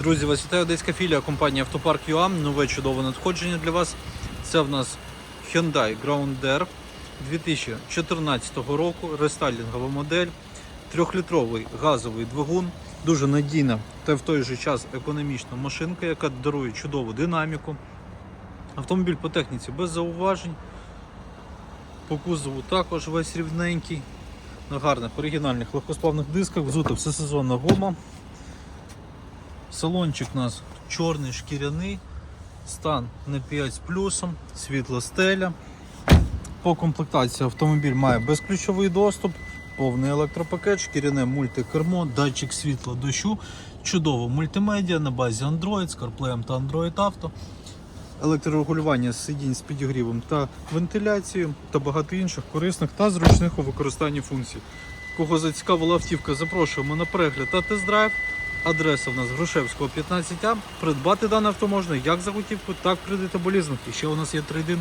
Друзі, вас вітає одеська філія компанії Автопарк ЮА. Нове чудове надходження для вас. Це в нас Hyundai Grandeur 2014 року, рестайлінгова модель, трьохлітровий газовий двигун, дуже надійна та в той же час економічна машинка, яка дарує чудову динаміку. Автомобіль по техніці без зауважень. По кузову також весь рівненький. На гарних оригінальних легкосплавних дисках, взута всесезонна гума. Салончик у нас чорний шкіряний, стан на 5 з плюсом, світла стеля. По комплектації автомобіль має безключовий доступ, повний електропакет, шкіряне мультикермо, датчик світла дощу, чудово мультимедіа на базі Android з CarPlay та Android Auto, електрорегулювання сидінь з підігрівом та вентиляцією та багато інших корисних та зручних у використанні функцій. Кого зацікавила автівка, запрошуємо на перегляд та тест-драйв. Адреса в нас Грушевського 15А. Придбати дане авто можна як за готівку, так в кредит або. І ще у нас є трейдин.